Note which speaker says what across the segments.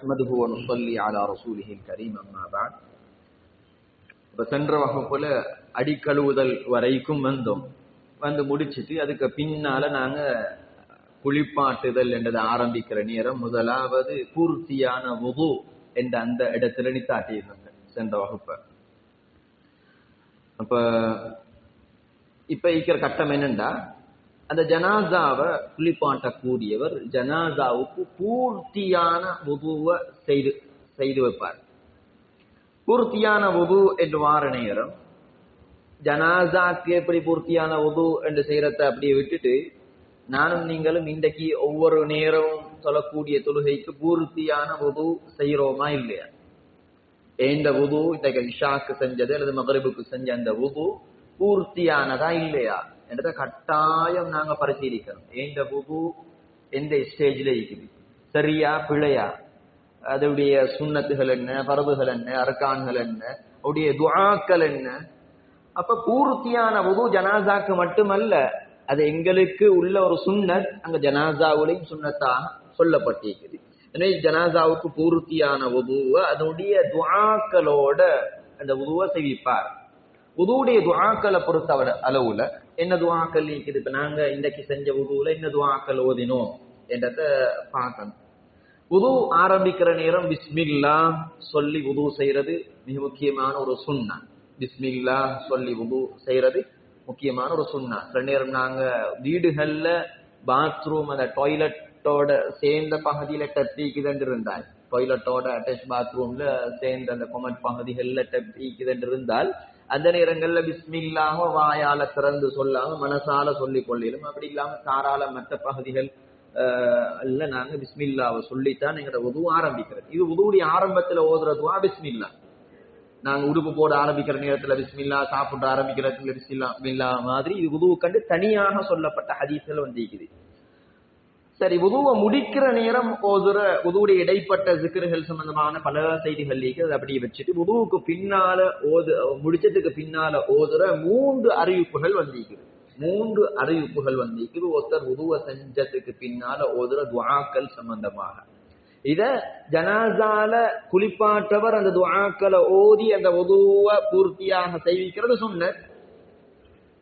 Speaker 1: நஹ்மதுஹு வ நுஸல்லி அலா ரசூலிஹில் கரீம் அம்மா பாத் இப்போ சென்ற வகுப்புல அடிக்கழுவுதல் வரைக்கும் வந்தோம். வந்து முடிச்சிட்டு அதுக்கு பின்னால நாங்க குளிப்பாட்டுதல் என்றதை ஆரம்பிக்கிற நேரம் முதலாவது பூர்த்தியான முகு என்ற அந்த இடத்துல நித்தாட்டியிருந்தாங்க சென்ற வகுப்ப. அப்ப இப்ப இருக்கிற கட்டம் என்னண்டா? அந்த ஜனாசாவை குளிப்பாட்டக்கூடியவர் ஜனாசாவுக்கு பூர்த்தியான உபுவை செய்து செய்து வைப்பார். பூர்த்தியான உபு என்று வார நேரம் ஜனாசாக்கு எப்படி பூர்த்தியான உபு என்று செய்யறத அப்படியே விட்டுட்டு நானும் நீங்களும் இன்றைக்கு ஒவ்வொரு நேரமும் சொல்லக்கூடிய தொழுகைக்கு பூர்த்தியான உது செய்யறோமா இல்லையா? எந்த உது இன்றைக்கு இஷாக்கு செஞ்சது அல்லது மகரிபுக்கு செஞ்ச அந்த வுது பூர்த்தியானதா இல்லையா? என்றதை கட்டாயம் நாங்க பரிசீலிக்கணும் எந்த புபு எந்த ஸ்டேஜ்ல இருக்குது சரியா பிழையா அதனுடைய சுண்ணத்துகள் என்ன பரவுகள் என்ன அரக்கான்கள் என்ன அவருடைய துவாக்கள் என்ன அப்ப பூர்த்தியான வுது ஜனாசாக்கு மட்டுமல்ல அது எங்களுக்கு உள்ள ஒரு சுண்ணத் அங்க ஜனாசாவுலையும் சுண்ணத்தாக சொல்லப்பட்டிருக்குது எனவே ஜனாசாவுக்கு பூர்த்தியான உதுவை அதனுடைய துவாக்களோட அந்த உதுவை செய்விப்பார் உதுவுடைய துவாக்களை பொறுத்தவரை அளவுல என்ன துவாக்கள் இருக்குது? இப்ப நாங்க இன்றைக்கு செஞ்ச உதுவுல என்ன துவாக்கள் ஓதினோம்? என்றத பார்க்கணும். உது ஆரம்பிக்கிற நேரம் பிஸ்மில்லா சொல்லி உது செய்யறது மிக முக்கியமான ஒரு சுண்ணா. பிஸ்மில்லா சொல்லி உது செய்யறது முக்கியமான ஒரு சுண்ணா. சில நேரம் நாங்க வீடுகள்ல பாத்ரூம் அந்த டாய்லெட்டோட சேர்ந்த பகுதியில டப்பிக்குதுன்னு இருந்தால் டாய்லெட்டோட அட்டாச் பாத்ரூம்ல சேர்ந்த அந்த கொமட் பகுதிகள்ல டப்பிக்குதண்டு இருந்தால் அந்த நேரங்கள்ல பிஸ்மில்லாம வாயால திறந்து சொல்லாம மனசால சொல்லிக் கொள்ளிடும் அப்படி இல்லாம தாராள மற்ற பகுதிகள் அல்ல நாங்க பிஸ்மில்லாவை சொல்லித்தான் எங்களோட உதவு ஆரம்பிக்கிறது. இது உதவுடைய ஆரம்பத்துல ஓதுறதுவா பிஸ்மில்லா. நாங்க உடுப்பு போட ஆரம்பிக்கிற நேரத்துல பிஸ்மில்லா சாப்பிட ஆரம்பிக்கிறதுல பிஸ்மில்லா மாதிரி இது உதவு கண்டு தனியாக சொல்லப்பட்ட ஹதீஸ்கள் வந்திருக்குது சரி உதுவை முடிக்கிற நேரம் ஓதுற உதுவுடைய இடைப்பட்ட சிக்கர்கள் சம்பந்தமான பல செய்திகள் அது அப்படியே வச்சுட்டு உதுவுக்கு பின்னால ஓது முடிச்சதுக்கு பின்னால ஓதுற மூன்று அறிவிப்புகள் வந்திருக்குது. மூன்று அறிவிப்புகள் வந்திருக்குது. ஒருத்தர் உதுவ செஞ்சதுக்கு பின்னால ஓதுற துவாக்கள் சம்பந்தமாக. இத ஜனாசால குளிப்பாற்றவர் அந்த துவாக்களை ஓதி அந்த உதுவ பூர்த்தியாக செய்விக்கிறது சொன்ன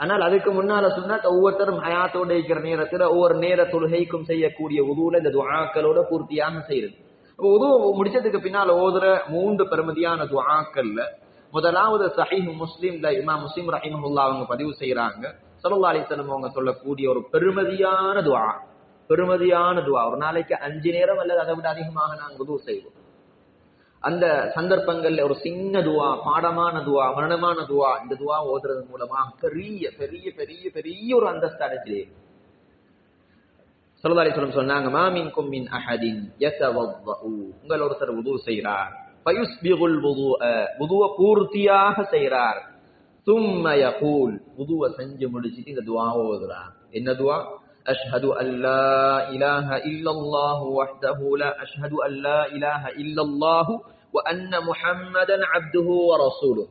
Speaker 1: ஆனால் அதுக்கு முன்னால சொன்னா ஒவ்வொருத்தரும் ஹயாத்தோட இருக்கிற நேரத்துல ஒவ்வொரு நேர தொழுகைக்கும் செய்யக்கூடிய உதுவுல இந்த துவாக்களோட பூர்த்தியாக செய்யறது உதுவு முடிச்சதுக்கு பின்னால் ஓதுற மூன்று பெருமதியான துவாக்கள்ல முதலாவது சஹீஹ் முஸ்லீம்ல இமா முஸ்லீம் ரஹிமஹுல்லா அவங்க பதிவு செய்யறாங்க சல்லா அலிசலம் அவங்க சொல்லக்கூடிய ஒரு பெருமதியான துவா பெருமதியான துவா ஒரு நாளைக்கு அஞ்சு நேரம் அல்லது அதை விட அதிகமாக நாங்கள் உதவு செய்வோம் அந்த சந்தர்ப்பங்கள்ல ஒரு சின்ன துவா பாடமான துவா மரணமான துவா இந்த துவா ஓதுறது மூலமா பெரிய பெரிய பெரிய பெரிய ஒரு அந்தஸ்து அடைஞ்சிலே சொல்லதாரி சொல்லும் சொன்னாங்க மாமின் கும்மின் அஹதின் உங்கள் ஒருத்தர் உது செய்கிறார். பயுஸ்பிகுல் புதுவ பூர்த்தியாக செய்கிறார். தும்மய கூல் புதுவ செஞ்சு முடிச்சுட்டு இந்த துவா ஓதுறார். என்ன துவா? أشهد أن لا إله إلا الله وحده لا أشهد أن لا إله إلا الله وأن محمدا عبده ورسوله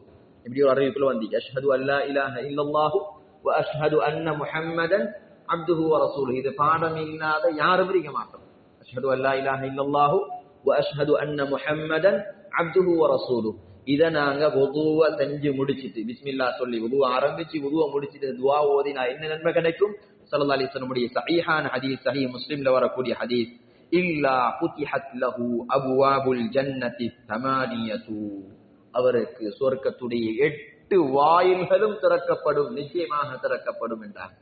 Speaker 1: இப்படி ஒரு அறிவிப்புல வந்து அஷ்ஹது அல்லா இலாஹ இல்லல்லாஹு வ அஷ்ஹது அன்ன முஹம்மதன் அப்துஹு வ ரசூலுஹு இது பாடம் இல்லாத யாரும் இருக்க மாட்டோம் அஷ்ஹது அல்லா இலாஹ இல்லல்லாஹு வ அஷ்ஹது அன்ன முஹம்மதன் அப்துஹு வ ரசூலுஹு இத நாங்க வுதுவ செஞ்சு முடிச்சிட்டு பிஸ்மில்லா சொல்லி வுதுவ ஆரம்பிச்சு வுதுவ முடிச்சிட்டு துவா ஓதினா என்ன நன்மை கிடைக்கும் சல்லா அலிஸ்வனுடைய சஹீஹான ஹதீஸ் சஹீ முஸ்லீம்ல வரக்கூடிய ஹதீஸ் இல்லா புத்திஹத் லஹு அபுவாபுல் ஜன்னதி தமானியது அவருக்கு சொர்க்கத்துடைய எட்டு வாயில்களும் திறக்கப்படும் நிச்சயமாக திறக்கப்படும் என்றார்.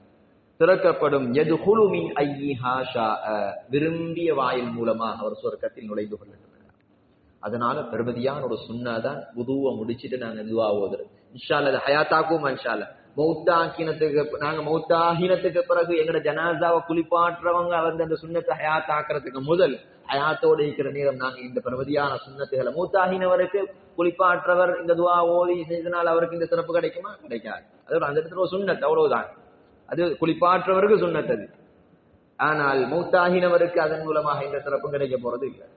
Speaker 1: திறக்கப்படும் எது குழுமின் ஐயிஹா ஷா விரும்பிய வாயில் மூலமாக அவர் சொர்க்கத்தில் நுழைந்து கொள்ளட்டும் அதனால பெருமதியான ஒரு சுண்ணாதான் புதுவை முடிச்சுட்டு நாங்க துவா இன்ஷால்ல அது ஹயாத்தாக்கும் இன்ஷால்ல மௌத்தாக்கினத்துக்கு நாங்க மௌத்தாகினத்துக்கு பிறகு எங்கட ஜனாசாவை குளிப்பாற்றவங்க வந்து அந்த சுண்ணத்தை ஹயாத்தாக்குறதுக்கு முதல் ஹயாத்தோடு இருக்கிற நேரம் நாங்க இந்த பிரமதியான சுண்ணத்துகளை. மூத்தாகினவருக்கு குளிப்பாற்றவர் இந்த துவா ஓதி செய்தனால் அவருக்கு இந்த சிறப்பு கிடைக்குமா? கிடைக்காது. அதோட அந்த இடத்துல ஒரு சுண்ணத் அவ்வளவுதான். அது குளிப்பாற்றவருக்கு சுண்ணத்தது ஆனால் மூத்தாகினவருக்கு அதன் மூலமாக இந்த சிறப்பு கிடைக்க போறது இல்லை.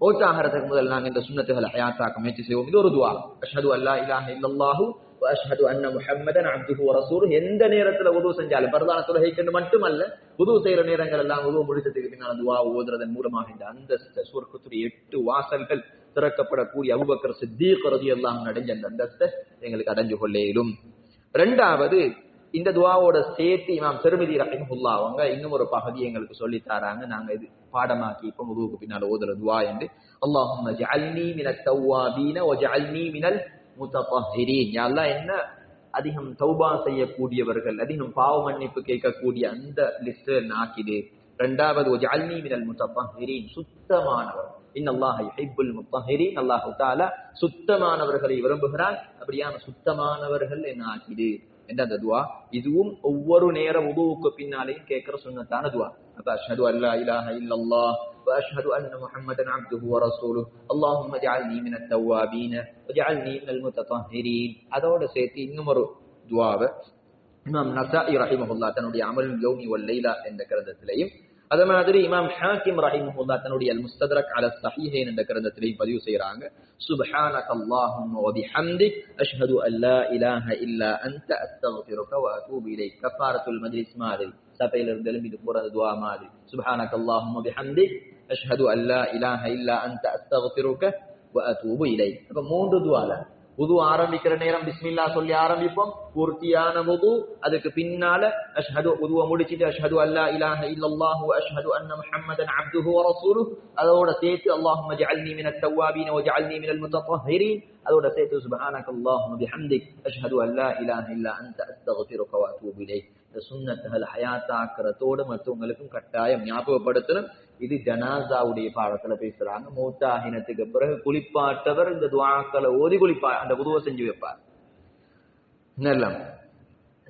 Speaker 1: மௌத்தாகிறதுக்கு முதல் நாங்க இந்த சுண்ணத்துகளை ஹயாத்தாக்க முயற்சி செய்வோம். இது ஒரு துவா. அஷது அல்லா இலாஹ இல்லல்லாஹு அஷ்ஹது அன்ன முஹம்மதன் அப்துஹு வ எந்த நேரத்துல உதவு செஞ்சாலும் பரதான தொழுகைக்கு மட்டுமல்ல உதவு செய்யற நேரங்கள் எல்லாம் உதவு முடிச்சதுக்கு பின்னால் துவா ஓதுறதன் மூலமாக இந்த அந்தஸ்த சுவர்க்கத்துடைய எட்டு வாசல்கள் திறக்கப்படக்கூடிய அபுபக்கர் சித்தீக் கருதி எல்லாம் அடைஞ்ச அந்த அந்தஸ்தை எங்களுக்கு அடைஞ்சு கொள்ள இயலும் ரெண்டாவது இந்த துவாவோட சேர்த்து இமாம் திருமதி ரஹிமஹுல்லா அவங்க இன்னும் ஒரு பகுதி எங்களுக்கு சொல்லி தராங்க. நாங்க இது பாடமாக்கி இப்ப முதுவுக்கு பின்னால் ஓதுற துவா என்று. அல்லாஹும்ம ஜஅல்னி மினத் தவ்வாபீன வ ஜஅல்னி மினல் மூத்தப்பாஹிரீன் யாரெல்லாம் என்ன? அதிகம் தௌபா செய்யக்கூடியவர்கள் அதிகம் பாவ மன்னிப்பு கேட்கக்கூடிய அந்த லிஸ்ட் நாக்கிது ரெண்டாவது ஒஜால்னி மினல் முத்தப்பாஹிரீன் சுத்தமானவர். இன்னல்லாஹ் ஹிப்புல் முத்தஹிரீன் அல்லாஹு தாலா சுத்தமானவர்களை விரும்புகிறான். அப்படியான சுத்தமானவர்கள் என்ன ஆக்கிடு. என்ற அந்த துவா? இதுவும் ஒவ்வொரு நேரம் உபவுக்கு பின்னாலேயும் கேட்கிற சுண்ணத்தான துவா. அப்ப அல்லாஹ் இல்லாஹ இலாஹ இல்லல்லாஹ் واشهد ان محمدا عبده ورسوله اللهم اجعلني من التوابين واجعلني من المتطهرين அதோட சேர்த்து இன்னும் ஒரு துவாவை இமாம் நசாஇ ரஹிமஹுல்லா தன்னுடைய அமல் யௌமி வல் லைலா என்ற கிரந்தத்திலையும் அதே மாதிரி இமாம் ஹாக்கிம் ரஹிமஹுல்லா தன்னுடைய அல் முஸ்தத்ரக் அல ஸஹீஹைன் என்ற கிரந்தத்திலையும் பதிவு செய்றாங்க சுப்ஹானக அல்லாஹும்ம வ பிஹம்திக் அஷ்ஹது அன் லா இலாஹ இல்லா அன்த அஸ்தக்ஃபிருக வ அத்தூபு இலைக் கஃபாரத்துல் மஜ்லிஸ் மாதிரி சபையில இருந்து எழும்பிட்டு போற அந்த துஆ மாதிரி சுப்ஹானக அல்லாஹும்ம பிஹம்திக் அஷ்ஹது அல்லா இலாஹ இல்லா அந்த அஸ்தகத்திருக்க அத்தூபு இலை அப்ப மூன்று துவால புது ஆரம்பிக்கிற நேரம் பிஸ்மில்லா சொல்லி ஆரம்பிப்போம் பூர்த்தியான புது அதுக்கு பின்னால அஷ்ஹது புதுவை முடிச்சிட்டு அஷ்ஹது அல்லா இலாஹ இல்லல்லாஹு அஷ்ஹது அன்ன முஹம்மதன் அப்துஹு வ ரசூலுஹு அதோட சேர்த்து அல்லாஹும்ம ஜஅல்னி மினத் தவ்வாபீன வ ஜஅல்னி மினல் முத்தஹஹிரீன் அதோட சேர்த்து சுப்ஹானக அல்லாஹும்ம பிஹம்திக் அஷ்ஹது அல்லா இலாஹ இல்லா அன்த அஸ்தக்ஃபிருக வ அத்தூபு இலைக் இந்த சுன்னத்துகள் ஹயாத்தாக்குறதோடு மற்றவங்களுக்கும் கட்டாயம் ஞாபகப்படுத்தணும் இது ஜனாசாவுடைய பாடத்துல பேசுறாங்க. மூத்தாகினத்துக்கு பிறகு குளிப்பாட்டவர் இந்த துவாக்களை ஓதி குளிப்பா அந்த உதுவை செஞ்சு வைப்பார். நல்லம்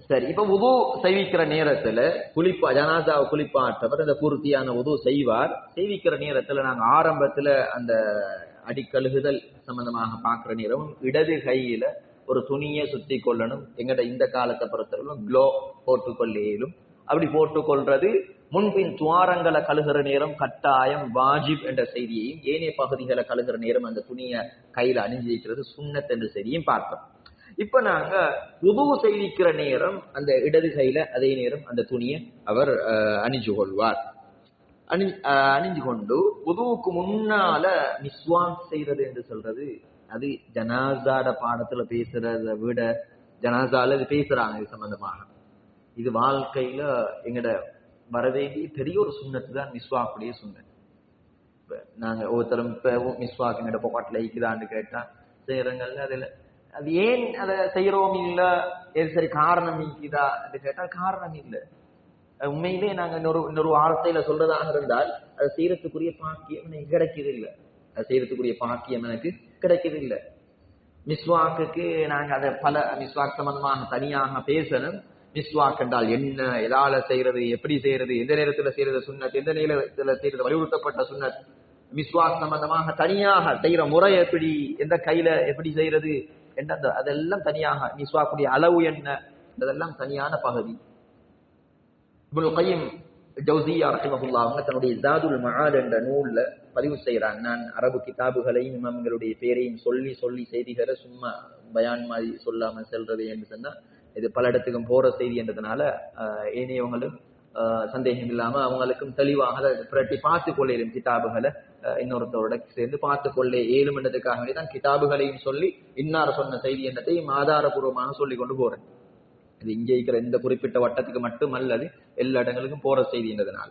Speaker 1: சரி இப்ப உது செய்விக்கிற நேரத்துல குளிப்பா ஜனாசாவை குளிப்பாட்டவர் இந்த பூர்த்தியான உது செய்வார். செய்விக்கிற நேரத்துல நாங்க ஆரம்பத்துல அந்த அடிக்கழுகுதல் சம்பந்தமாக பாக்குற நேரம் இடது கையில ஒரு துணியை சுத்தி கொள்ளணும். எங்கட இந்த காலத்தை பொறுத்தவரைக்கும் க்ளோ போட்டுக்கொள்ளியிலும் அப்படி போட்டுக்கொள்றது முன்பின் துவாரங்களை கழுகிற நேரம் கட்டாயம் வாஜிப் என்ற செய்தியையும் ஏனைய பகுதிகளை கழுகிற நேரம் அந்த துணியை கையில அணிஞ்சு வைக்கிறது சுண்ணத் என்ற செய்தியும் பார்த்தோம். இப்ப நாங்க உதவு செய்திக்கிற நேரம் அந்த இடது கையில அதே நேரம் அந்த துணியை அவர் அஹ், அணிஞ்சு கொள்வார். அணி அணிஞ்சு கொண்டு உதவுக்கு முன்னால மிஸ்வான் செய்யறது என்று சொல்றது அது ஜனாசாட பாடத்துல பேசுறத விட ஜனாசால இது பேசுறாங்க இது சம்பந்தமாக. இது வாழ்க்கையில எங்கட வரவேண்டிய பெரிய ஒரு சுண்ணத்து தான் மிஸ்வாக்குடைய சுண்ணத் இப்போ நாங்கள் ஒவ்வொருத்தரும் இப்போ மிஸ்வாக் எங்கட பாட்டில் ஐக்குதான்னு கேட்டால் செய்கிறங்கள்ல அதில் அது ஏன் அதை செய்கிறோம் இல்லை? எது சரி காரணம் இருக்குதா என்று கேட்டால் காரணம் இல்லை. அது உண்மையிலே நாங்கள் இன்னொரு இன்னொரு வார்த்தையில சொல்றதாக இருந்தால் அதை செய்யறதுக்குரிய பாக்கியம் எனக்கு கிடைக்கிறது இல்லை அது செய்யறதுக்குரிய பாக்கியம் எனக்கு கிடைக்கிறது இல்லை மிஸ்வாக்குக்கு நாங்கள் அதை பல மிஸ்வாக் சம்பந்தமாக தனியாக பேசணும். மிஸ்வாக் என்றால் என்ன எதால செய்யறது எப்படி செய்யறது எந்த நேரத்துல செய்யறது சுண்ணத் எந்த நேரத்துல செய்யறது வலியுறுத்தப்பட்ட சுண்ணத் மிஸ்வாக் சம்பந்தமாக தனியாக செய்யற முறை எப்படி எந்த கையில எப்படி செய்யறது என்ற அந்த அதெல்லாம் தனியாக மிஸ்வாக்குடைய அளவு என்ன அதெல்லாம் தனியான பகுதி. இப்னுல் கையம் ஜவுசியா ரஹிமஹுல்லா அவங்க தன்னுடைய ஜாதுல் மஆத் என்ற நூல்ல பதிவு செய்யறாங்க நான் அரபு கிதாபுகளையும் இமாம்களுடைய பேரையும் சொல்லி சொல்லி செய்திகளை சும்மா பயான் மாதிரி சொல்லாம செல்றது என்று சொன்னா இது பல இடத்துக்கும் போற செய்தி என்றதுனால ஆஹ், ஏனையவங்களும் ஆஹ், சந்தேகம் இல்லாம அவங்களுக்கும் தெளிவாக அதை புரட்டி பார்த்து கொள்ளையிலும் கிதாபுகளை ஆஹ், இன்னொருத்தரோட சேர்ந்து பார்த்து கொள்ளே ஏழும் என்றதுக்காக வேண்டி தான் கிதாபுகளையும் சொல்லி இன்னார் சொன்ன செய்தி என்றதையும் ஆதாரபூர்வமாக சொல்லி கொண்டு போறேன். இது இங்கே இருக்கிற இந்த குறிப்பிட்ட வட்டத்துக்கு மட்டும் அல்லது எல்லா இடங்களுக்கும் போற செய்தின்றதுனால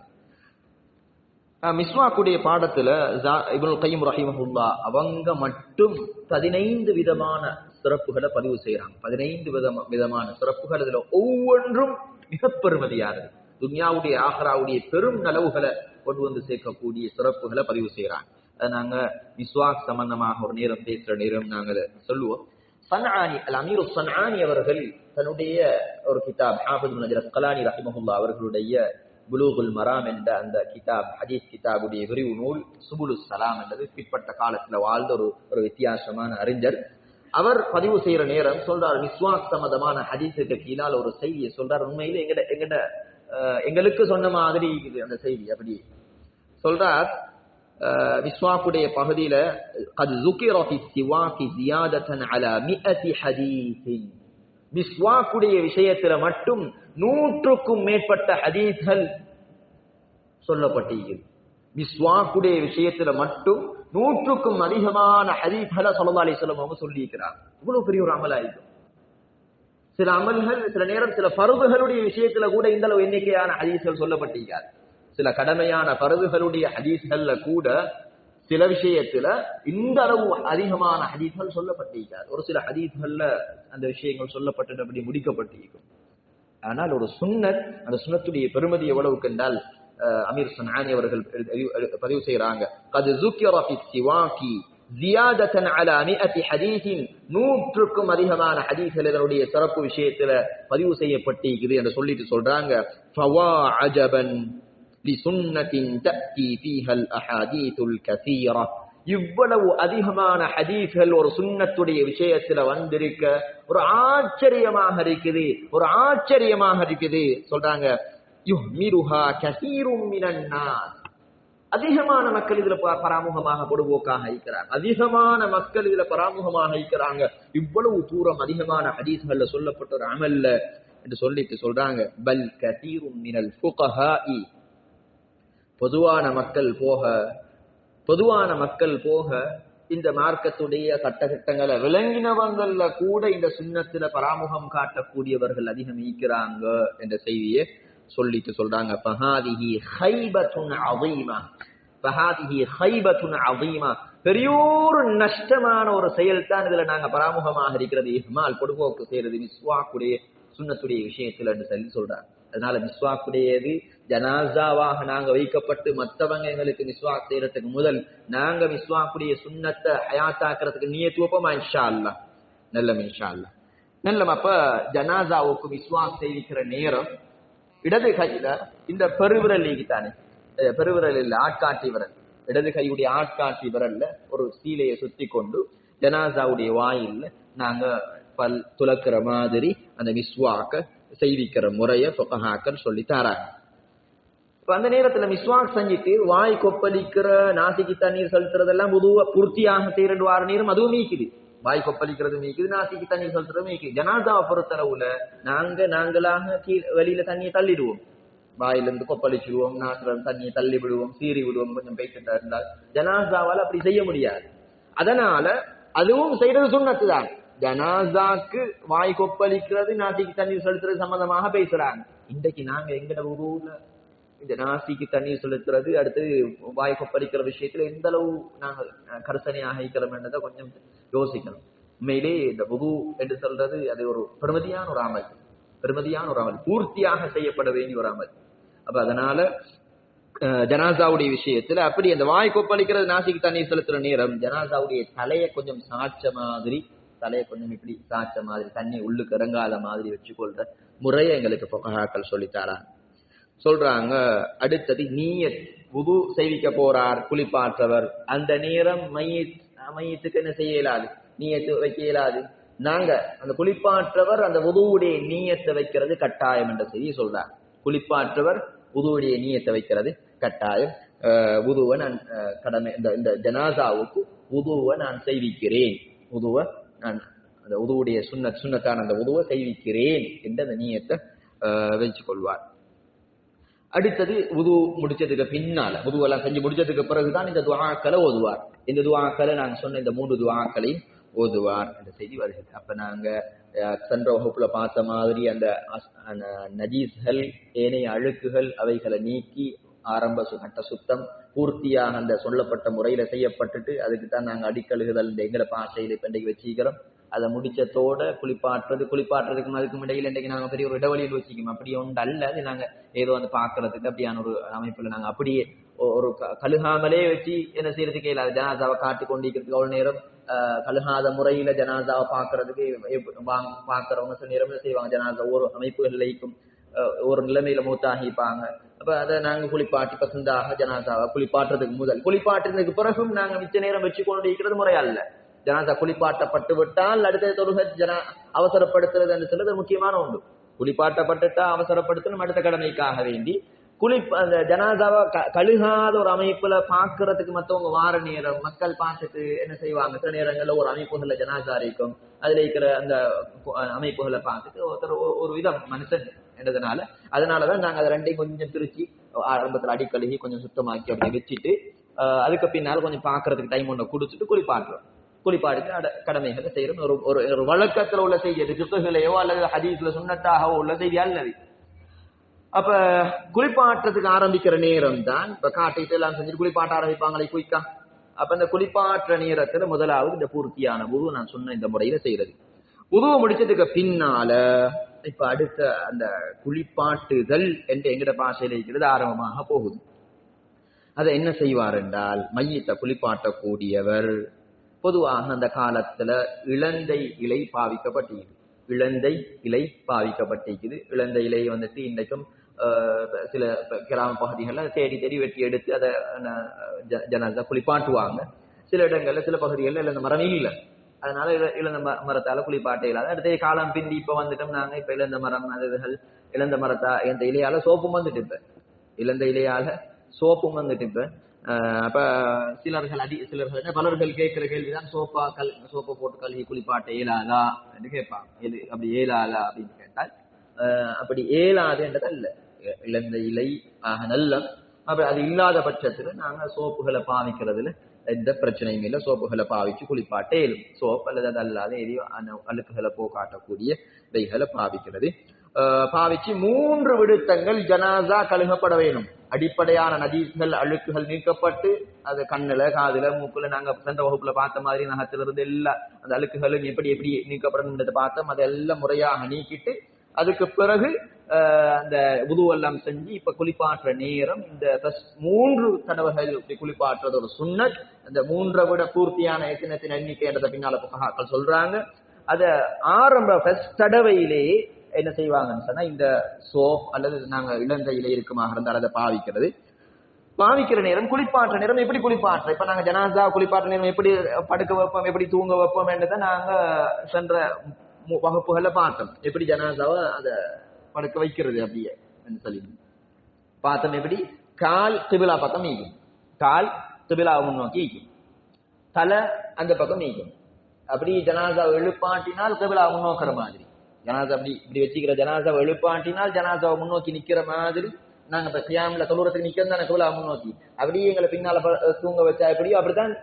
Speaker 1: ஆஹ் மிஸ்வாக்குடைய பாடத்துல ஜா- கையும் கையம் ரஹிமஹுல்லா அவங்க மட்டும் பதினைந்து விதமான சிறப்புகளை பதிவு செய்கிறாங்க பதினைந்து விதமா விதமான சிறப்புகள் இதுல ஒவ்வொன்றும் மிக பெருமதியானது துன்யாவுடைய ஆஹராவுடைய பெரும் நலவுகளை கொண்டு வந்து சேர்க்கக்கூடிய சிறப்புகளை பதிவு செய்கிறாங்க அதை நாங்க மிஸ்வாக் சம்பந்தமாக ஒரு நேரம் பேசுற நேரம் நாங்கள் சொல்லுவோம். சன்ஆனி அல் அமீரு சன்ஆனி அவர்கள் தன்னுடைய ஒரு கிதாப் ஹாஃபிஸ் இப்னு அஸ்கலானி ரஹிமஹுல்லா அவர்களுடைய புலூகுல் மராம் என்ற அந்த கிதாப் ஹதீஸ் கிதாபுடைய விரிவு நூல் சுபுலு சலாம் என்றது பிற்பட்ட காலத்துல வாழ்ந்த ஒரு ஒரு வித்தியாசமான அறிஞர். அவர் பதிவு செய்யற நேரம் சொல்றாரு விஸ்வாஸ் சம்மதமான ஹதீஸுக்கு கீழால் ஒரு செய்தியை சொல்றாரு. உண்மையில எங்கட எங்கட எங்களுக்கு சொன்ன மாதிரி இருக்குது அந்த செய்தி அப்படி. சொல்றார் விஸ்வாக்குடைய பகுதியில அது ஜுக்கிரோபி சிவாக்கி ஜியாதத்தன் அல மிஅதி ஹதீஸின். விஸ்வாக்குடைய விஷயத்துல மட்டும் நூற்றுக்கும் மேற்பட்ட ஹதீஸ்கள் சொல்லப்பட்டிருக்கிறது விஸ்வாக்குடைய விஷயத்துல மட்டும் நூற்றுக்கும் அதிகமான ஹதீஸ்களை ஸல்லல்லாஹு அலைஹி வஸல்லம் அவங்க சொல்லியிருக்கிறார் இவ்வளவு பெரிய ஒரு அமலாயிருக்கும் சில அமல்கள் சில நேரம் சில பருவுகளுடைய விஷயத்துல கூட இந்த அளவு எண்ணிக்கையான ஹதீஸ்கள் சொல்லப்பட்டிருக்காரு சில கடமையான பருவுகளுடைய ஹதீஸ்கள்ல கூட சில விஷயத்துல இந்த அளவு அதிகமான ஹதீஸ்கள் சொல்லப்பட்டிருக்கார் ஒரு சில ஹதீஸ்கள்ல அந்த விஷயங்கள் சொல்லப்பட்டு அப்படி முடிக்கப்பட்டிருக்கும். ஆனால் ஒரு சுண்ணத் அந்த சுண்ணத்துடைய பெருமதி எவ்வளவு கண்டால் அமீர் சனானி அவர்கள் பதிவு செய்யறாங்க கது ஜூக்கியோராஃபி சிவாக்கி ஜியாதத்தன் அல அமிஅத்தி ஹதீஸின். நூற்றுக்கும் அதிகமான ஹதீஸ்கள் இதனுடைய சிறப்பு விஷயத்துல பதிவு செய்யப்பட்டிருக்குது என்று சொல்லிட்டு சொல்றாங்க. ஃபவா அஜபன் தி லிசுன்னத்தின் தத்தி ஃபீஹல் அஹாதீத்துல் கசீரா. இவ்வளவு அதிகமான ஹதீஸ்கள் ஒரு சுன்னத்துடைய விஷயத்துல வந்திருக்க ஒரு ஆச்சரியமாக இருக்குது ஒரு ஆச்சரியமாக இருக்குது. சொல்றாங்க யுஹ்மிருஹா கஸீரும் மினன்னாஸ் அதிகமான மக்கள் இதுல பராமுகமாக பொடுபோக்காக இருக்கிறாங்க. அதிகமான மக்கள் இதுல பராமுகமாக இருக்கிறாங்க. இவ்வளவு தூரம் அதிகமான ஹதீஸ்கள்ல சொல்லப்பட்ட ஒரு அமல்ல என்று சொல்லிட்டு சொல்றாங்க. பல் கதீரும் மினல் ஃபுகஹாஇ. பொதுவான மக்கள் போக பொதுவான மக்கள் போக இந்த மார்க்கத்துடைய சட்டத்திட்டங்களை விளங்கினவங்கள்ல கூட இந்த சுண்ணத்துல பராமுகம் காட்டக்கூடியவர்கள் அதிகம் ஈக்கிறாங்க என்ற செய்தியை சொல்லிட்டு சொல்றாங்க. பஹாதிஹி ஹைபத்துன் அதீமா பஹாதிஹி ஹைபத்துன் அதீமா பெரியோரு நஷ்டமான ஒரு செயல் தான் இதுல நாங்க பராமுகமாக இருக்கிறது. இஹ்மால் பொடுபோக்கு செய்யறது மிஸ்வாக்குடைய சுண்ணத்துடைய விஷயத்துல சொல்லி சொல்றாங்க. அதனால மிஸ்வாக்குடையது ஜனாசாவாக நாங்க வைக்கப்பட்டு மத்தவங்க எங்களுக்கு விஸ்வா செய்யறதுக்கு முதல் நாங்க மிஸ்வாக்குடைய சுண்ணத்தை ஹயாத்தாக்குறதுக்கு நியத்துவப்பமா இன்ஷா அல்லாஹ் நல்லம் இன்ஷா அல்லாஹ் நல்லம் அப்ப ஜனாசாவுக்கு விஸ்வா செய்விக்கிற நேரம் இடது கையில இந்த பெருவிரல் தானே பெருவிரல் இல்ல ஆட்காட்டி விரல். இடது கையுடைய ஆட்காட்டி விரல்ல ஒரு சீலையை சுத்தி கொண்டு ஜனாசாவுடைய வாயில்ல நாங்க பல் துலக்கிற மாதிரி அந்த மிஸ்வாக்க செய்விக்கிற முறைய சொக்கஹாக்கன் சொல்லி தராங்க. இப்ப அந்த நேரத்துல மிஸ்வாக் செஞ்சுட்டு வாய் கொப்பளிக்கிற நாசிக்கு தண்ணீர் செலுத்துறதெல்லாம் பொதுவா பூர்த்தியாக செய்யறது வார நேரம் அதுவும் நீக்குது. வாய் கொப்பளிக்கிறது மீக்குது நாசிக்கு தண்ணி செலுத்துறது மீக்குது ஜனாதாவை பொறுத்தளவுல நாங்க நாங்களாக கீழே வெளியில தண்ணியை தள்ளிடுவோம். வாயில இருந்து கொப்பளிச்சிடுவோம் நாட்டுல இருந்து தண்ணியை தள்ளி விடுவோம் சீறி விடுவோம் கொஞ்சம் பேசிட்டா இருந்தால். ஜனாசாவால அப்படி செய்ய முடியாது. அதனால அதுவும் செய்யறது சுண்ணத்து தான். ஜனாசாக்கு வாய் கொப்பளிக்கிறது நாசிக்கு தண்ணீர் செலுத்துறது சம்பந்தமாக பேசுறாங்க. இன்றைக்கு நாங்க எங்கட ஊர்ல இந்த நாசிக்கு தண்ணீர் செலுத்துறது அடுத்து வாய் கொப்பளிக்கிற விஷயத்துல எந்த அளவு நாங்கள் அஹ், கரிசனையாக இருக்கிறோம் என்றதை கொஞ்சம் யோசிக்கணும். உண்மையிலே இந்த புது என்று சொல்றது அது ஒரு பெருமதியான ஒரு அமல். பெருமதியான ஒரு அமல். பூர்த்தியாக செய்யப்பட வேண்டிய ஒரு அமல். அப்ப அதனால அஹ், ஜனாசாவுடைய விஷயத்துல அப்படி அந்த வாய் கொப்பளிக்கிறது நாசிக்கு தண்ணீர் செலுத்துற நேரம் ஜனாசாவுடைய தலையை கொஞ்சம் சாட்ச மாதிரி தலையை கொஞ்சம் இப்படி சாட்ச மாதிரி தண்ணி உள்ளுக்கு இறங்காத மாதிரி வச்சுக்கொள்ற முறையை எங்களுக்கு பொக்கஹாக்கள் சொல்லித்தாரான் சொல்றாங்க அடுத்தது நீயத் உது செய்விக்க போறார் குளிப்பாற்றவர். அந்த நேரம் மையத் மையத்துக்கு என்ன செய்ய இயலாது? நீயத்து வைக்க இயலாது. நாங்க அந்த குளிப்பாற்றவர் அந்த உதுவுடைய நீயத்தை வைக்கிறது கட்டாயம் என்ற செய்தி சொல்றார். குளிப்பாற்றவர் உதுவுடைய நீயத்தை வைக்கிறது கட்டாயம். உதுவை நான் கடமை இந்த இந்த ஜனாசாவுக்கு உதுவை நான் செய்விக்கிறேன். உதுவை நான் அந்த உதுவுடைய சுண்ண சுண்ணத்தான் அந்த உதுவை செய்விக்கிறேன் என்று அந்த நீயத்தை அஹ், கொள்வார். அடுத்தது உது முடிச்சதுக்கு பின்னால. உதுவெல்லாம் செஞ்சு முடிச்சதுக்கு பிறகுதான் இந்த துவாக்களை ஓதுவார். இந்த துவாக்களை நாங்க சொன்ன இந்த மூன்று துவாக்களையும் ஓதுவார். அந்த செய்தி வருகிறது. அப்ப நாங்க சென்ற வகுப்புல பார்த்த மாதிரி அந்த அந்த நஜீஸ்கள் ஏனைய அழுக்குகள் அவைகளை நீக்கி ஆரம்ப கட்ட சுத்தம் பூர்த்தியாக அந்த சொல்லப்பட்ட முறையில செய்யப்பட்டுட்டு அதுக்கு தான் நாங்கள் அடிக்கழுகுதல் இந்த எங்களை பாசையில இப்ப இன்றைக்கு வச்சுக்கிறோம் அதை முடிச்சத்தோட குளிப்பாட்டுறது குளிப்பாட்டுறதுக்கும் அதுக்கும் இடையில இன்றைக்கு நாங்கள் பெரிய ஒரு இடைவெளியில் வச்சுக்கோம் அப்படி ஒன்று அல்ல. அது நாங்கள் ஏதோ வந்து பார்க்கறதுக்கு அப்படியான ஒரு அமைப்பில் நாங்கள் அப்படியே ஒரு க- கழுகாமலே வச்சு என்ன செய்யறதுக்கு இல்லாத ஜனாதாவை காட்டு கொண்டிருக்கிறதுக்கு அவ்வளோ நேரம் கழுகாத முறையில ஜனாதாவை பார்க்கறதுக்கு எப்ப- வாங்க சில நேரம் செய்வாங்க? ஜனாதா ஒரு அமைப்புகள்லைக்கும் ஒரு நிலைமையில மூத்தாகிப்பாங்க. அப்ப அதை நாங்க குளிப்பாட்டி பசந்தாக ஜனாதாவை குளிப்பாட்டுறதுக்கு முதல். குளிப்பாட்டுறதுக்கு பிறகும் நாங்க மிச்ச நேரம் வச்சு கொண்டு இருக்கிறது முறையா ஜனாசா குளிப்பாட்டப்பட்டு விட்டால் அடுத்த தொழுக ஜனா அவசரப்படுத்துறது என்று சொல்றது முக்கியமான ஒன்று. குளிப்பாட்டப்பட்டுட்டா அவசரப்படுத்தணும் அடுத்த கடமைக்காக வேண்டி. குளி அந்த ஜனாதாவை க- கழுகாத ஒரு அமைப்புல பாக்குறதுக்கு மத்தவங்க வார நேரம் மக்கள் பார்த்துட்டு என்ன செய்வாங்க? சில நேரங்கள்ல ஒரு அமைப்புகள்ல ஜனாதா இருக்கும். அதுல இருக்கிற அந்த அமைப்புகளை பார்த்துட்டு ஒருத்தர் ஒரு- விதம் மனுஷன் என்றதுனால அதனாலதான் நாங்க அதை ரெண்டையும் கொஞ்சம் திருச்சி ஆரம்பத்துல அடி கழுகி கொஞ்சம் சுத்தமாக்கி அப்படி வச்சுட்டு அதுக்கு பின்னால் கொஞ்சம் பாக்குறதுக்கு டைம் ஒண்ணு குடிச்சிட்டு குளிப்பாட்டுறோம். குளிப்பாடுக்கு கடமைகளை செய்யறோம். ஒரு ஒரு ஒரு வழக்கத்துல உள்ள செய்தி அது கிறிஸ்துகளையோ அல்லது ஹதீஸ்ல சுண்ணத்தாகவோ உள்ள செய்தி அல்லது அப்ப குளிப்பாட்டுறதுக்கு ஆரம்பிக்கிற நேரம் தான் இப்ப காட்டிட்டு எல்லாம் செஞ்சு குளிப்பாட்ட ஆரம்பிப்பாங்களே குயிக்கா? அப்ப இந்த குளிப்பாற்ற நேரத்துல முதலாவது இந்த பூர்த்தியான உருவ நான் சொன்ன இந்த முறையில செய்யறது உருவ முடிச்சதுக்கு பின்னால இப்ப அடுத்த அந்த குளிப்பாட்டுதல் என்று எங்கட பாஷையில இருக்கிறது ஆரம்பமாக போகுது. அதை என்ன செய்வார் என்றால் மையத்தை குளிப்பாட்டக்கூடியவர் பொதுவாக அந்த காலத்துல இளந்தை இலை பாவிக்கப்பட்டிருக்குது. இளந்தை இலை பாவிக்கப்பட்டிருக்குது. இளந்தை இலை வந்துட்டு இன்றைக்கும் சில கிராம பகுதிகளில் தேடி தேடி வெட்டி எடுத்து அதை ஜனதா குளிப்பாட்டுவாங்க. சில இடங்கள்ல சில பகுதிகளில் இழந்த மரம் இல்லை. அதனால இழந்த மரத்தால குளிப்பாட்ட இல்லாத அடுத்த காலம் பிந்தி இப்ப வந்துட்டோம் நாங்க இப்ப இழந்த மரம் அதுகள் இழந்த மரத்தா இந்த இலையால சோப்பும் வந்துட்டு இப்ப. இழந்த இலையால சோப்பும் வந்துட்டு இப்ப. அப்ப சிலர்கள் அடி சிலர்கள் பலர்கள் கேட்கிற கேள்விதான் சோப்பா கல் சோப்பை போட்டு கழுவி குளிப்பாட்ட இயலாதா என்று கேட்பாங்க. எது அப்படி இயலாதா அப்படின்னு கேட்டால் அப்படி அப்படி இயலாதுன்றது அல்ல இழந்த இலை ஆக நல்ல அப்ப அது இல்லாத பட்சத்துல நாங்க சோப்புகளை பாவிக்கிறதுல எந்த பிரச்சனையும் இல்லை. சோப்புகளை பாவிச்சு குளிப்பாட்டே இயலும். சோப் அல்லது அது அல்லாத எதையோ அந்த அழுக்குகளை போக்காட்டக்கூடிய இதைகளை பாவிக்கிறது. ஆஹ் பாவிச்சு மூன்று விடுத்தங்கள் ஜனாசா கழுகப்பட வேணும். அடிப்படையான நதிகள் அழுக்குகள் நீக்கப்பட்டு அது கண்ணுல காதுல மூக்குல நாங்க சென்ற வகுப்புல பார்த்த மாதிரி நகத்திலிருந்து எல்லா அந்த அழுக்குகளும் எப்படி எப்படி நீக்கப்படணும்ன்றதை பார்த்தோம். அதெல்லாம் முறையாக நீக்கிட்டு அதுக்கு பிறகு அந்த உதுவெல்லாம் செஞ்சு இப்ப குளிப்பாட்டுற நேரம் இந்த மூன்று தடவைகள் இப்படி குளிப்பாற்றுறது ஒரு சுண்ணத். அந்த மூன்றை விட பூர்த்தியான எத்தினத்தின் எண்ணிக்கைன்றதை பின்னால புகாக்கள் சொல்றாங்க. அத ஆரம்ப ஃபர்ஸ்ட் தடவையிலேயே என்ன செய்வாங்கன்னு சொன்னா இந்த சோப் அல்லது நாங்க இளந்த இலை இருக்குமாக இருந்தால் அதை பாவிக்கிறது. பாவிக்கிற நேரம் குளிப்பாற்ற நேரம் எப்படி குளிப்பாற்ற? இப்ப நாங்க ஜனாசா குளிப்பாற்ற நேரம் எப்படி படுக்க வைப்போம் எப்படி தூங்க வைப்போம் என்றதை நாங்க சென்ற மு- வகுப்புகள்ல பார்த்தோம். எப்படி ஜனாசாவை அத படுக்க வைக்கிறது அப்படியே சொல்லி பார்த்தோம் எப்படி? கால் திபிலா பக்கம் நீக்கும். கால் திபிலா முன்னோக்கி ஈக்கும் தலை அந்த பக்கம் நீக்கும். அப்படி ஜனாசாவை எழுப்பாட்டினால் திபிலா முன்னோக்கிற மாதிரி. ஜனாசா அப்படி இப்படி வச்சுக்கிற ஜனாசாவை எழுப்பாட்டினால் ஜனாசாவை முன்னோக்கி நிக்கிற மாதிரி நாங்க இப்ப கியாமில தொழுறதுக்கு நிக்கிறோம் தானே கிபிலா முன்னோக்கி. அப்படியே எங்களை பின்னால தூங்க வச்சா எப்படியோ அப்படித்தான்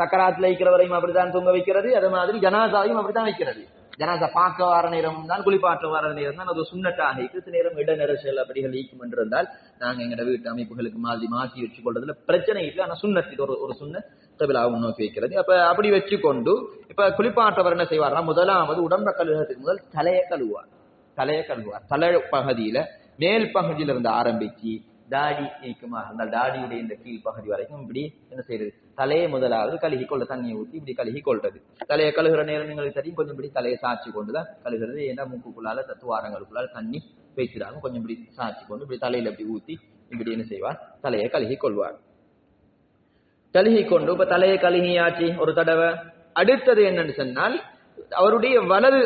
Speaker 1: சக்கராத்துல இருக்கிறவரையும் அப்படித்தான் தூங்க வைக்கிறது அது மாதிரி ஜனாசாவையும் அப்படித்தான் வைக்கிறது. ஜனாசா பார்க்க வர நேரம் தான் குளிப்பாற்ற வர நேரம் தான் அது சுண்ணட்டாக கிறிஸ்து நேரம் இட நெரிசல் அப்படிகள் ஈக்கும் என்று இருந்தால் நாங்க எங்களோட வீட்டு அமைப்புகளுக்கு மாதிரி மாற்றி வச்சு கொள்றதுல பிரச்சனை இல்லை. ஆனால் சுண்ணத் இது ஒரு ஒரு சுண்ண தபிலாவும் நோக்கி வைக்கிறது. அப்ப அப்படி வச்சுக்கொண்டு இப்ப குளிப்பாற்றவர் என்ன செய்வார்னா முதலாவது உடம்ப கழுவுறதுக்கு முதல் தலையை கழுவார் தலையை கழுவார் தலை பகுதியில மேல் பகுதியில இருந்து ஆரம்பிச்சு தாடி நீக்கமாக இருந்தால் தாடியுடைய இந்த கீழ் பகுதி வரைக்கும் இப்படி என்ன செய்யறது? தலையை முதலாவது கழுகி கொள்ள தண்ணியை ஊற்றி இப்படி கழுகி கொள்றது. தலையை கழுகுற நேரம் எங்களுக்கு தெரியும். கொஞ்சம் இப்படி தலையை சாய்ச்சி கொண்டுதான் கழுகுறது. ஏன்னா மூக்குக்குள்ளால தத்துவாரங்களுக்குள்ளால தண்ணி வைக்கிறாங்க கொஞ்சம் இப்படி சாய்ச்சி கொண்டு இப்படி தலையில இப்படி ஊத்தி இப்படி என்ன செய்வார்? தலையை கழுகி கொள்வார். கழுகி கொண்டு இப்ப தலையை கழுகியாச்சு ஒரு தடவை. அடுத்தது என்னன்னு சொன்னால் அவருடைய வலது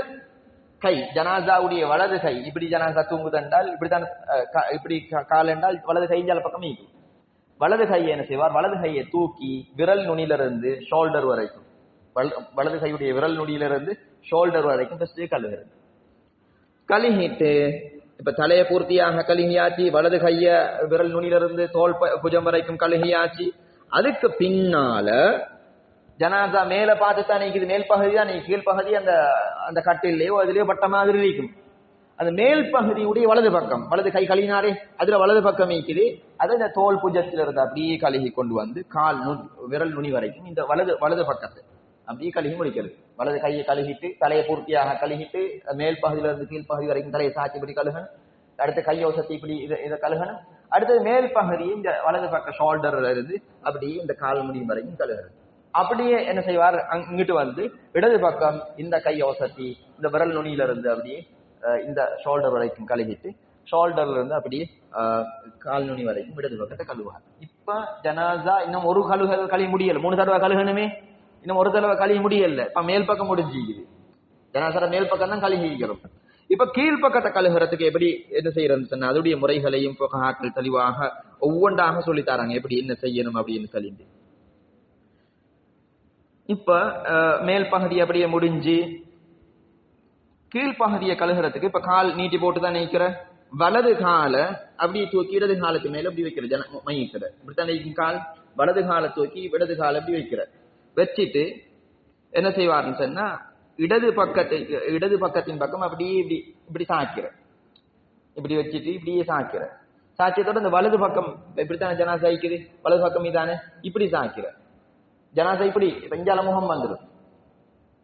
Speaker 1: கை ஜனாசாவுடைய வலது கை. இப்படி ஜனாசா தூங்குதென்றால் இப்படித்தான் இப்படி காலென்றால் வலது கை பக்கம் இருக்கும் வலது கையை என்ன செய்வார்? வலது கையை தூக்கி விரல் நுனியிலிருந்து ஷோல்டர் வரைக்கும். வலது கையுடைய விரல் நுனியிலிருந்து ஷோல்டர் வரைக்கும் ஃபர்ஸ்ட் கழுவுறது கழுகிட்டு இப்ப தலையை பூர்த்தியாக கழுகியாச்சு வலது கைய விரல் நுனியிலிருந்து தோல் ப- புஜம் வரைக்கும் கழுகியாச்சு. அதுக்கு பின்னால ஜனாசா மேல பார்த்து தான் நீக்குது. மேல் பகுதி தான் நீ கீழ் பகுதி அந்த அந்த கட்டிலேயோ அதுலயோ பட்ட மாதிரி இருக்கும் அந்த மேல் பகுதியுடைய வலது பக்கம். வலது கை கழுவினாரே அதுல வலது பக்கம் இருக்குது அதை இந்த தோல் புஜத்துல இருந்து அப்படியே கழுகி கொண்டு வந்து கால் நு விரல் நுனி வரைக்கும் இந்த வலது வலது பக்கத்தை அப்படியே கழுகி முடிக்கிறது. வலது கையை கழுகிட்டு தலையை பூர்த்தியாக கழுகிட்டு மேல் பகுதியில இருந்து கீழ் பகுதி வரைக்கும் தலையை சாச்சி இப்படி கழுகணும். அடுத்து கையோசத்தை இப்படி இதை இதை கழுகணும். அடுத்தது மேல் பகுதி இந்த வலது பக்க ஷோல்டர்ல இருந்து அப்படியே இந்த கால் முடியும் வரைக்கும் கழுகிறது. அப்படியே என்ன செய்வார்? அங்க- இங்கிட்டு வந்து இடது பக்கம் இந்த கை இந்த விரல் நுனியில இருந்து அப்படியே இந்த ஷோல்டர் வரைக்கும் கழுவிட்டு ஷோல்டர்ல இருந்து அப்படியே கால் நுனி வரைக்கும் இடது பக்கத்தை கழுவார் இப்ப ஜனாசா இன்னும் ஒரு கழுக கழுவி முடியல. மூணு தடவை கழுகணுமே. இன்னும் ஒரு தடவை கழுவி முடியல. இப்ப மேல் பக்கம் முடிஞ்சிக்குது. ஜனாசார மேல் பக்கம் தான் கழுகிக்கிறோம். இப்ப கீழ்ப்பக்கத்தை கழுகுறதுக்கு எப்படி என்ன செய்யறதுன்னு சொன்னா அதோடைய முறைகளையும் புகாக்கள் தெளிவாக ஒவ்வொன்றாக சொல்லி தராங்க. எப்படி என்ன செய்யணும் அப்படின்னு சொல்லிட்டு. இப்ப மேல் பகுதி அப்படியே முடிஞ்சு கீழ்ப்பகுதியை கழுகிறதுக்கு இப்ப கால் நீட்டி போட்டு தான் நிற்கிற வலது காலை அப்படியே தூக்கி இடது காலுக்கு மேல அப்படி வைக்கிற ஜன மைக்கிற இப்படித்தான் நிற்கும் கால். வலது காலை தூக்கி இடது காலை அப்படி வைக்கிற. வச்சிட்டு என்ன செய்வாருன்னு சொன்னா இடது பக்கத்தை இடது பக்கத்தின் பக்கம் அப்படியே இப்படி இப்படி சாய்க்கிற. இப்படி வச்சுட்டு இப்படியே சாய்க்கிற. சாய்ச்சதோட இந்த வலது பக்கம் இப்படித்தானே ஜனாசா சாய்க்குது வலது பக்கம் இதானே? இப்படி சாய்க்கிற. ஜனாசா இப்படி இப்ப இஞ்சால முகம் வந்துடும்.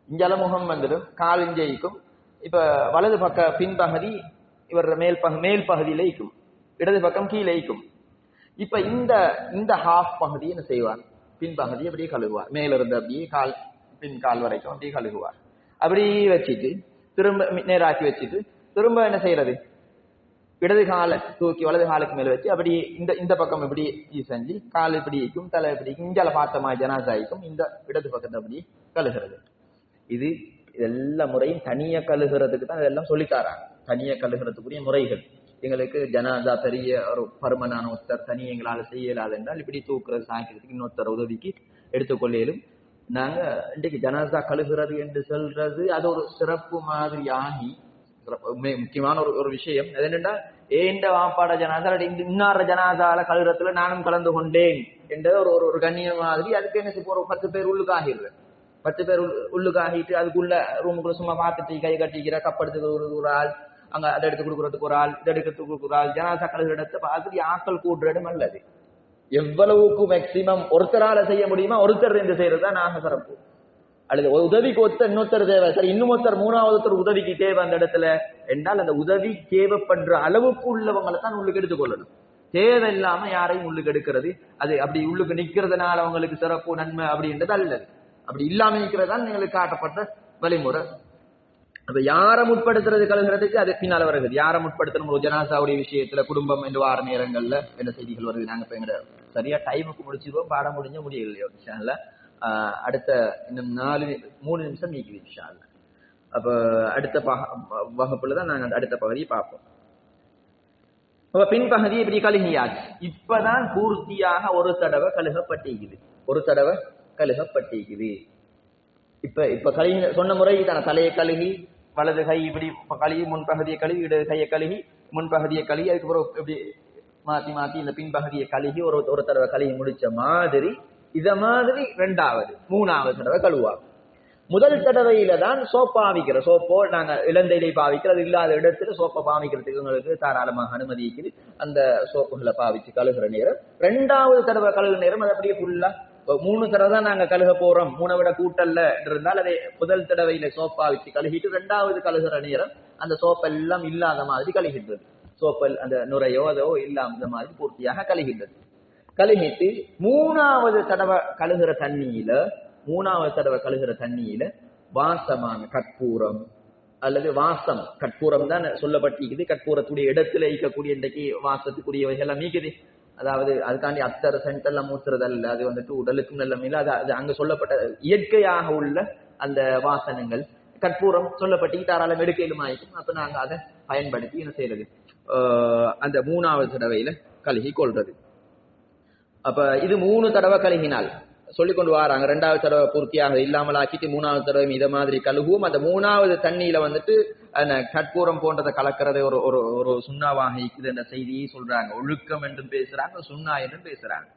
Speaker 1: இஞ்சால முகம் வந்துடும். கால் இஞ்சைக்கும் இப்ப வலது பக்க பின்பகுதி இவர் மேல் பகு மேல் பகுதியில் இயக்கும் இடது பக்கம் கீழே இருக்கும் இப்ப இந்த இந்த ஹாஃப் பகுதியை என்ன செய்வார்? பின்பகுதி அப்படியே கழுகுவார் மேலிருந்து அப்படியே கால் பின் கால் வரைக்கும் அப்படியே கழுகுவார் அப்படியே வச்சுட்டு திரும்ப மி- நேராக்கி வச்சுட்டு திரும்ப என்ன செய்யறது? இடது காலை தூக்கி வலது காலுக்கு மேல வச்சு அப்படி இந்த இந்த பக்கம் இப்படி செஞ்சு கால் இப்படி இருக்கும் தலை இப்படி இங்கால பார்த்த மாதிரி ஜனாசாய்க்கும் இந்த இடது பக்கத்தை அப்படி கழுகிறது இது எல்லா முறையும் தனியா கழுகுறதுக்கு தான் இதெல்லாம் சொல்லித்தாராங்க. தனியா கழுகுறதுக்குரிய முறைகள். எங்களுக்கு ஜனாதா பெரிய ஒரு பருமனான ஒருத்தர் தனி எங்களால் செய்யலாது என்றால் இப்படி தூக்குறது சாய்க்கிறதுக்கு இன்னொருத்தர் உதவிக்கு எடுத்துக்கொள்ளையிலும் நாங்க இன்றைக்கு ஜனாதா கழுகுறது என்று சொல்றது அது ஒரு சிறப்பு மாதிரி ஆகி முக்கியமான ஒரு ஒரு விஷயம். அது என்னென்னா ஏண்ட வாப்பாட ஜனாதா இன்னார ஜனாதால கழுகுறதுல நானும் கலந்து கொண்டேன் என்ற ஒரு ஒரு- ஒரு கண்ணியம் மாதிரி அதுக்கு என்ன ஒரு பத்து பேர் உள்ளுக்காகிடுது பத்து பேர் உள்ளுக்கு உள்ளுக்காகிட்டு அதுக்குள்ள ரூமுக்குள்ள சும்மா பார்த்துட்டு கை கட்டிக்கிற கப்படுத்துக்கு ஒரு ஒரு ஆள் அங்க அதை எடுத்து கொடுக்கறதுக்கு ஒரு ஆள் இதை எடுக்கிறதுக்கு ஒரு ஆள் ஜனாதா கழுகுற இடத்தை பார்த்துட்டு ஆக்கள் கூடுற இடம் அல்லது? எவ்வளவுக்கு மேக்சிமம் ஒருத்தரால செய்ய முடியுமா ஒருத்தர் இருந்து செய்யறது நாக சிறப்பு அல்லது ஒரு உதவிக்கு ஒருத்தர் இன்னொருத்தர் தேவை. சரி இன்னும் ஒருத்தர் மூணாவது ஒருத்தர் உதவிக்கு தேவை அந்த இடத்துல. என்றால் அந்த உதவி தேவைப்படுற அளவுக்கு உள்ளவங்களை தான் உள்ளுக்கு எடுத்துக்கொள்ளணும் தேவையில்லாம யாரையும் உள்ளுக்கு எடுக்கிறது. அது அப்படி உள்ளுக்கு நிக்கிறதுனால அவங்களுக்கு சிறப்பு நன்மை அப்படின்றது அல்லது? அப்படி இல்லாம நிக்கிறது தான் எங்களுக்கு காட்டப்பட்ட வழிமுறை. அப்ப யாரை முற்படுத்துறது கழுகிறதுக்கு அது பின்னால வருகிறது யாரை முற்படுத்தணும்? ஒரு ஜனாசாவுடைய விஷயத்துல குடும்பம் என்று வார நேரங்கள்ல என்ன செய்திகள் வருது? நாங்க இப்ப எங்க சரியா டைமுக்கு முடிச்சிருவோம். பாடம் முடிஞ்ச முடியலையோ விஷயம்ல அடுத்த இன்னும் நாலு மூணு நிமிஷம் நீக்குது விஷயம் அப்ப அடுத்த வகுப்புல தான் நாங்க அந்த அடுத்த பகுதியை பார்ப்போம். அப்ப பின்பகுதி இப்படி கழுகியாச்சு? இப்பதான் பூர்த்தியாக ஒரு தடவை கழுகப்பட்டிருக்குது ஒரு தடவை கழுகப்பட்டிருக்குது இப்ப இப்ப கழுகி சொன்ன முறை தன தலையை கழுகி வலது கை இப்படி கழுகி முன்பகுதியை கழுகி இடது கையை கழுகி முன்பகுதியை கழுகி அதுக்கப்புறம் இப்படி மாத்தி மாத்தி இந்த பின்பகுதியை கழுகி ஒரு ஒரு தடவை கழுகி முடிச்ச மாதிரி இத மாதிரி ரெண்டாவது மூணாவது தடவை கழுவாங்க முதல் தடவையில தான் சோப் பாவிக்கிற சோப்போ நாங்க இளந்தையிலை பாவிக்கிறது இல்லாத இடத்துல சோப்பை பாவிக்கிறதுக்கு உங்களுக்கு தாராளமாக அனுமதிக்குது அந்த சோப்புகளை பாவிச்சு கழுகுற நேரம். ரெண்டாவது தடவை கழுகுற நேரம் அது அப்படியே ஃபுல்லா மூணு தடவை தான் நாங்க கழுக போறோம். மூணை விட கூட்டல்ல இருந்தால் அதை முதல் தடவையில சோப்பா வச்சு கழுகிட்டு ரெண்டாவது கழுகுற நேரம் அந்த சோப்பெல்லாம் இல்லாத மாதிரி கழுகின்றது. சோப்பல் அந்த நுரையோ அதோ இல்லாத மாதிரி பூர்த்தியாக கழுகின்றது. கழுகிட்டு மூணாவது தடவை கழுகுற தண்ணியில மூணாவது தடவை கழுகுற தண்ணியில வாசமான கற்பூரம் அல்லது வாசம். கற்பூரம் தான் சொல்லப்பட்டிருக்குது. கற்பூரத்துடைய இடத்துல இருக்கக்கூடிய இன்றைக்கு வாசத்துக்குரியவைகள் எல்லாம் நீக்குது. அதாவது அதுக்காண்டி அத்தர் சென்ட் எல்லாம் ஊத்துறது அது வந்துட்டு உடலுக்கும் நல்ல அது அது அங்க சொல்லப்பட்ட இயற்கையாக உள்ள அந்த வாசனங்கள். கற்பூரம் சொல்லப்பட்டு தாராளம் எடுக்கையிலுமாயிருக்கும் அப்ப நாங்க அதை பயன்படுத்தி என்ன செய்யறது? அந்த மூணாவது தடவையில கழுகி கொள்றது. அப்ப இது மூணு தடவை கழுகினால் சொல்லிக் கொண்டு வராங்க. ரெண்டாவது தடவை பூர்த்தியாக இல்லாமல் ஆக்கிட்டு மூணாவது தடவை இதை மாதிரி கழுகுவோம் அந்த மூணாவது தண்ணியில வந்துட்டு அந்த கற்பூரம் போன்றதை கலக்கிறது ஒரு ஒரு ஒரு சுண்ணாவாக இருக்குது என்ற செய்தியை சொல்றாங்க. ஒழுக்கம் என்றும் பேசுறாங்க சுண்ணா என்றும் பேசுறாங்க.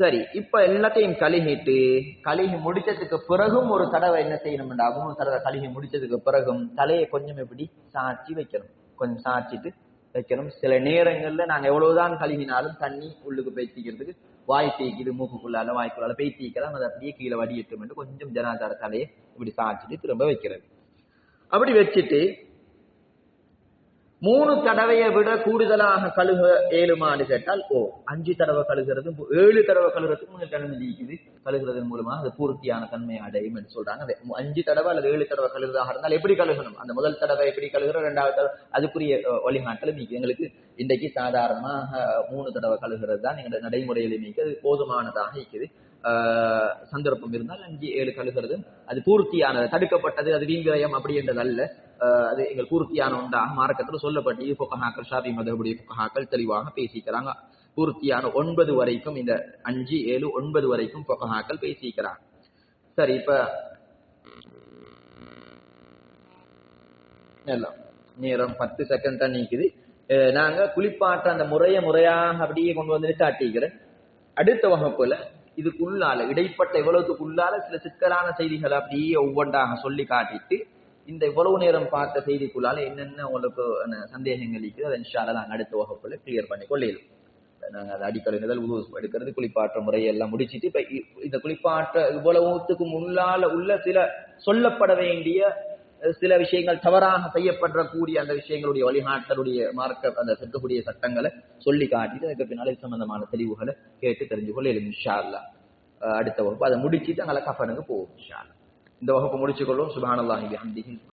Speaker 1: சரி இப்ப எல்லாத்தையும் கழுகிட்டு கழுகி முடிச்சதுக்கு பிறகும் ஒரு தடவை என்ன செய்யணும்டா? மூணு தடவை கழுகி முடிச்சதுக்கு பிறகும் தலையை கொஞ்சம் எப்படி சாச்சி வைக்கணும். கொஞ்சம் சாச்சிட்டு வைக்கணும். சில நேரங்கள்ல நாங்க எவ்வளவுதான் கழுவினாலும் தண்ணி உள்ளுக்கு பேசிக்கிறதுக்கு வாய் தேய்க்குது மூக்குக்குள்ளால வாய்க்குள்ளால பேசிக்கலாம் அதை அப்படியே கீழே வடியட்டும் என்று கொஞ்சம் ஜனாதார தலையை இப்படி சாச்சிட்டு திரும்ப வைக்கிறது. அப்படி வச்சுட்டு மூணு தடவையை விட கூடுதலாக கழுக ஏழுமான்னு கேட்டால் ஓ அஞ்சு தடவை கழுகிறது ஏழு தடவை கழுகிறதுக்கு உங்களுக்கு அனுமதி இருக்குது கழுகிறதன் மூலமாக அது பூர்த்தியான தன்மையை அடையும் என்று சொல்றாங்க. அஞ்சு தடவை அல்லது ஏழு தடவை கழுகிறதாக இருந்தால் எப்படி கழுகணும்? அந்த முதல் தடவை எப்படி கழுகிறோம்? ரெண்டாவது தடவை அதுக்குரிய வழிகாட்டலும் வழிகாட்டல் நீக்கு எங்களுக்கு இன்றைக்கு சாதாரணமாக மூணு தடவை கழுகிறது தான் எங்களோட நடைமுறையில் நீக்கு அது போதுமானதாக இருக்குது சந்தர்ப்பம் இருந்தால் அஞ்சு ஏழு கழுகிறது அது பூர்த்தியானது தடுக்கப்பட்டது அது வீண்விரயம் அப்படி என்றது அல்ல அது எங்கள் பூர்த்தியான ஒன்றாக மார்க்கத்தில் சொல்லப்பட்டு புகஹாக்கள் ஷாபி மதகுடைய புகஹாக்கள் தெளிவாக பேசிக்கிறாங்க. பூர்த்தியான ஒன்பது வரைக்கும் இந்த அஞ்சு ஏழு ஒன்பது வரைக்கும் புகஹாக்கள் பேசிக்கிறாங்க. சரி இப்ப எல்லாம் நேரம் பத்து செகண்ட் தான் நீக்குது. அஹ் நாங்க குளிப்பாட்ட அந்த முறைய முறையாக அப்படியே கொண்டு வந்து காட்டிக்கிறேன் அடுத்த வகுப்புல இதுக்குள்ளால இடைப்பட்ட இவ்வளவுக்குள்ளால சில சிக்கலான செய்திகளை அப்படியே ஒவ்வொன்றாக சொல்லி காட்டிட்டு இந்த இவ்வளவு நேரம் பார்த்த செய்திக்குள்ளால என்னென்ன உங்களுக்கு சந்தேகங்கள் இருக்குது அதை இன்ஷால்ல நாங்கள் அடுத்த வகுப்புல கிளியர் பண்ணி கொள்ளையிலும் நாங்கள் அதை அடிக்கடி முதல் உது எடுக்கிறது குளிப்பாற்ற முறையெல்லாம் முடிச்சிட்டு இப்ப இந்த குளிப்பாற்ற இவ்வளவுத்துக்கு முன்னால உள்ள சில சொல்லப்பட வேண்டிய சில விஷயங்கள் தவறாக செய்யப்படக்கூடிய அந்த விஷயங்களுடைய வழிகாட்டலுடைய மார்க்க அந்த செல்லக்கூடிய சட்டங்களை சொல்லி காட்டிட்டு அதுக்கு பின்னால சம்பந்தமான தெளிவுகளை கேட்டு தெரிஞ்சு கொள்ள இன்ஷா அல்லா அடுத்த வகுப்பு அதை முடிச்சுட்டு அங்கே கஃபனுக்கு போவோம் இன்ஷா அல்லா இந்த வகுப்பு முடிச்சுக்கொள்வோம். சுபானல்லாஹி பிஹம்திஹி